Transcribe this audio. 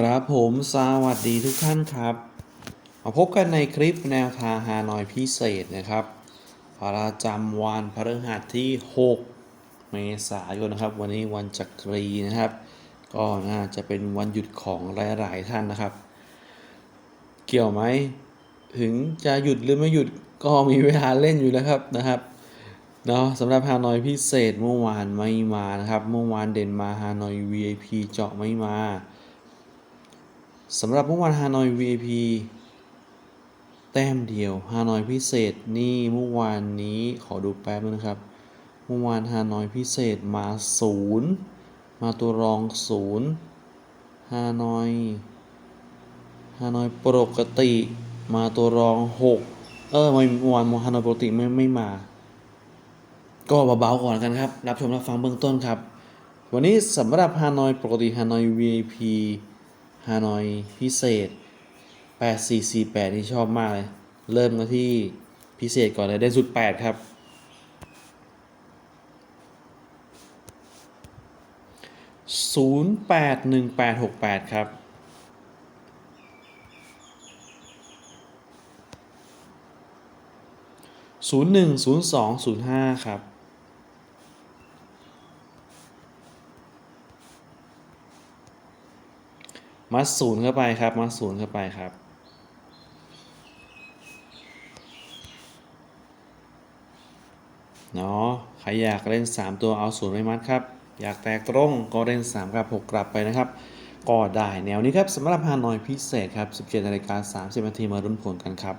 ครับผมสวัสดีทุกท่านครับ มาพบกันในคลิปแนวทางฮานอยพิเศษนะครับประจำวันพฤหัสที่ 6 เมษายนนะครับ วันนี้วันจักรีนะครับ ก็น่าจะเป็นวันหยุดของหลายๆท่านนะครับ เกี่ยวไหมถึงจะหยุดหรือไม่หยุดก็มีเวลาเล่นอยู่แล้วครับนะครับเนาะสำหรับฮานอยพิเศษเมื่อวานไม่มานะครับ เมื่อวานเด่นมาฮานอย VIP เจาะไม่มา สำหรับเมื่อวานฮานอย VIP แต้มเดียวฮานอยพิเศษนี่เมื่อวานนี้ขอดูแป๊บนึงนะครับ เมื่อวานฮานอยพิเศษมาศูนย์มาตัวรองศูนย์ฮานอยฮานอยปกติมาตัวรองหกเออเมื่อวานฮานอยปกติไม่ไม่มา ก็เบาๆก่อนกันครับ รับชมรับฟังเบื้องต้นครับ วันนี้สำหรับฮานอยปกติฮานอย VIP ฮานอยพิเศษ 8448 นี่ชอบมากเลย เริ่มกันที่พิเศษก่อนเลยได้สุด 8 ครับศูนย์แปดหนึ่งแปดหกแปดครับศูนย์หนึ่งศูนย์สองศูนย์ห้าครับ มัดศูนย์เข้าไปครับ มัดศูนย์เข้าไปครับ เนาะ ใครอยากเล่น 3 ตัวเอาศูนย์ไม่มัดครับ อยากแตกตรงก็เล่น 3กับ 6 กลับไปนะครับ ก็ได้แนวนี้ครับสำหรับฮานอยพิเศษครับ 17นาฬิกา30นาทีมารุ้นผลกันครับ